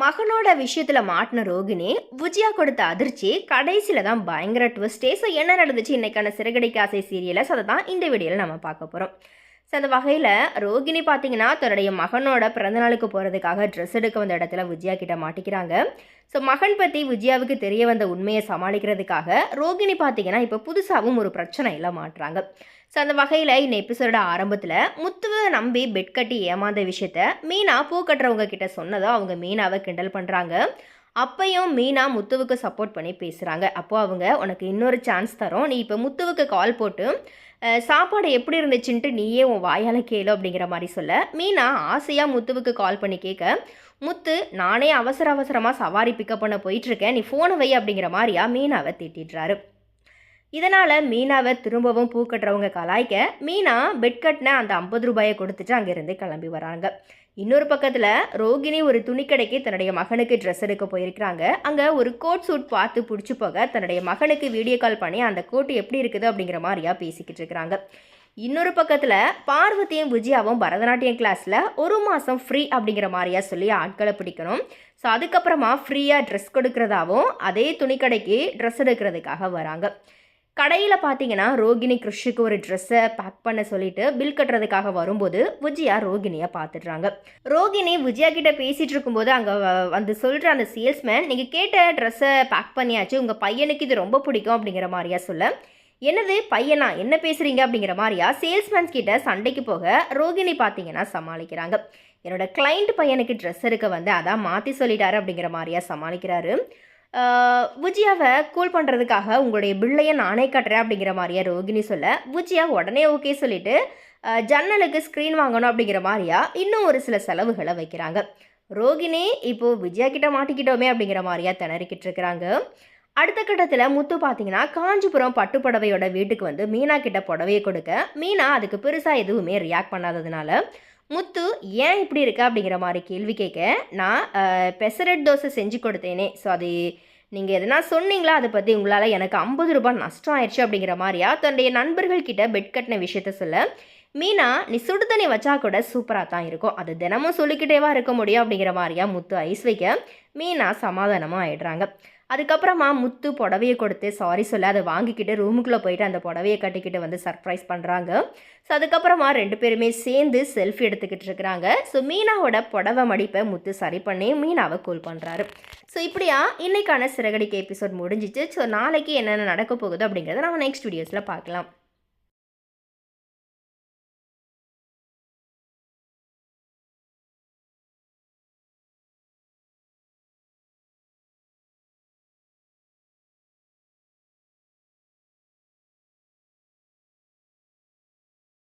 மகனோட விஷயத்துல மாட்டின ரோகிணி விஜயா கொடுத்த அதிர்ச்சி கடைசியில தான் பயங்கர ட்விஸ்டே ஸோ என்ன நடந்துச்சு? இன்னைக்கான சிறகடிக்க ஆசை சீரியலை ஸோ அதை தான் இந்த வீடியோவில் நம்ம பார்க்க போகிறோம் ஸோ அந்த வகையில் ரோகிணி பார்த்தீங்கன்னா தன்னுடைய மகனோட பிறந்தநாளுக்கு போகிறதுக்காக ட்ரெஸ் எடுக்க வந்த இடத்துல விஜயா கிட்ட மாட்டிக்கிறாங்க. ஸோ மகன் பற்றி விஜயாவுக்கு தெரிய வந்த உண்மையை சமாளிக்கிறதுக்காக ரோகிணி பார்த்தீங்கன்னா இப்போ புதுசாகவும் ஒரு பிரச்சனையில் மாட்டுறாங்க. ஸோ அந்த வகையில் இந்த எபிசோட ஆரம்பத்தில் முத்துவை நம்பி பெட் கட்டி ஏமாந்த விஷயத்த மீனா பூ கட்டுறவங்க கிட்ட சொன்னதோ அவங்க மீனாவை கிண்டல் பண்ணுறாங்க அப்பையும் மீனா முத்துவுக்கு சப்போர்ட் பண்ணி பேசுகிறாங்க அப்போது அவங்க உனக்கு இன்னொரு சான்ஸ் தரோம். நீ இப்போ முத்துவுக்கு கால் போட்டு சாப்பாடு எப்படி இருந்துச்சுன்ட்டு நீயே உன் வாயால் கேளு அப்படிங்கிற மாதிரி சொல்ல மீனா ஆசையாக முத்துவுக்கு கால் பண்ணி கேட்க முத்து நானே அவசர அவசரமாக சவாரி பிக்கப் பண்ண போயிட்டுருக்கேன் நீ ஃபோனை வை அப்படிங்கிற மாதிரியா மீனாவை திட்டிடுறாரு. இதனால் மீனாவை திரும்பவும் பூ கட்டுறவங்க கலாய்க்க மீனா பெட் கட்டின அந்த ஐம்பது ரூபாயை கொடுத்துட்டு அங்கேருந்து கிளம்பி வராங்க. இன்னொரு பக்கத்தில் ரோகிணி ஒரு துணிக்கடைக்கு தன்னுடைய மகனுக்கு ட்ரெஸ் எடுக்க போயிருக்கிறாங்க. அங்கே ஒரு கோட் சூட் பார்த்து பிடிச்சி போக தன்னுடைய மகனுக்கு வீடியோ கால் பண்ணி அந்த கோட் எப்படி இருக்குது அப்படிங்கிற மாதிரியா பேசிக்கிட்டு இருக்கிறாங்க. இன்னொரு பக்கத்தில் பார்வதியும் விஜயாவும் பரதநாட்டியம் கிளாஸில் ஒரு மாதம் ஃப்ரீ அப்படிங்கிற மாதிரியா சொல்லி ஆட்களை பிடிக்கணும். ஸோ அதுக்கப்புறமா ஃப்ரீயாக ட்ரெஸ் கொடுக்கறதாவும் அதே துணிக்கடைக்கு ட்ரெஸ் எடுக்கிறதுக்காக வராங்க. கடையில் பார்த்தீங்கன்னா ரோகிணி கிருஷுக்கு ஒரு ட்ரெஸ்ஸை பேக் பண்ண சொல்லிட்டு பில் கட்டுறதுக்காக வரும்போது விஜயா ரோகிணியை பார்த்துடுறாங்க ரோகிணி விஜயா கிட்ட பேசிட்டு இருக்கும்போது அங்கே வந்து சொல்கிற அந்த சேல்ஸ்மேன் நீங்கள் கேட்ட ட்ரெஸ்ஸை பேக் பண்ணியாச்சு. உங்கள் பையனுக்கு இது ரொம்ப பிடிக்கும் அப்படிங்கிற மாதிரியா சொல்ல. என்னது? பையனா? என்ன பேசுகிறீங்க அப்படிங்கிற மாதிரியா சேல்ஸ்மேன்ஸ் கிட்ட சண்டைக்கு போக ரோகிணி பார்த்தீங்கன்னா சமாளிக்கிறாங்க. என்னோட கிளைண்ட் பையனுக்கு ட்ரெஸ் இருக்க வந்து அதான் மாற்றி சொல்லிட்டாரு அப்படிங்கிற மாதிரியா சமாளிக்கிறாரு. விஜயாவை கூல் பண்ணுறதுக்காக உங்களுடைய பில்லையை நானே கட்டுறேன் அப்படிங்கிற மாதிரியா ரோகிணி சொல்ல? விஜயா உடனே ஓகே சொல்லிட்டு ஜன்னலுக்கு ஸ்க்ரீன் வாங்கணும் அப்படிங்கிற மாதிரியா? இன்னும் ஒரு சில செலவுகளை வைக்கிறாங்க. ரோகிணி இப்போ விஜயா கிட்ட மாட்டிக்கிட்டோமே அப்படிங்கிற மாதிரியா திணறிக்கிட்டு இருக்கிறாங்க. அடுத்த கட்டத்தில் முத்து பார்த்தீங்கன்னா காஞ்சிபுரம் பட்டு புடவையோட வீட்டுக்கு வந்து மீனா கிட்ட புடவையை கொடுக்க. மீனா அதுக்கு பெருசாக எதுவுமே ரியாக்ட் பண்ணாததுனால முத்து ஏன் இப்படி இருக்க? அப்படிங்கிற மாதிரி கேள்வி கேட்க நான் பெசரட் தோசை செஞ்சு கொடுத்தேனே. ஸோ அது நீங்கள் எதனா சொன்னீங்களா? அதை பற்றி உங்களால் எனக்கு ஐம்பது ரூபாய் நஷ்டம் ஆயிடுச்சு அப்படிங்கிற மாதிரியா தன்னுடைய நண்பர்கள் கிட்ட பெட் கட்டின விஷயத்த சொல்ல மீனா நீ சுடு தண்ணி வச்சா கூட சூப்பராக தான் இருக்கும். அது தினமும் சொல்லிக்கிட்டேவா இருக்க முடியும்? அப்படிங்கிற மாதிரியா முத்து ஐஸ் வைக்க மீனா சமாதானமாக ஆயிடுறாங்க. அதுக்கப்புறமா முத்து புடவையை கொடுத்து சாரி சொல்ல அதை வாங்கிக்கிட்டு ரூமுக்குள்ளே போயிட்டு அந்த புடவையை கட்டிக்கிட்டு வந்து சர்ப்ரைஸ் பண்ணுறாங்க ஸோ அதுக்கப்புறமா ரெண்டு பேருமே சேர்ந்து செல்ஃபி எடுத்துக்கிட்டு இருக்கிறாங்க. ஸோ மீனாவோட புடவை மடிப்பை முத்து சரி பண்ணி மீனாவை கூல் பண்ணுறாரு ஸோ இப்படியா இன்றைக்கான சிறகடிக்கு எபிசோட் முடிஞ்சிச்சு. ஸோ நாளைக்கு என்னென்ன நடக்க போகுது அப்படிங்கிறத நம்ம நெக்ஸ்ட் வீடியோஸில் பார்க்கலாம்.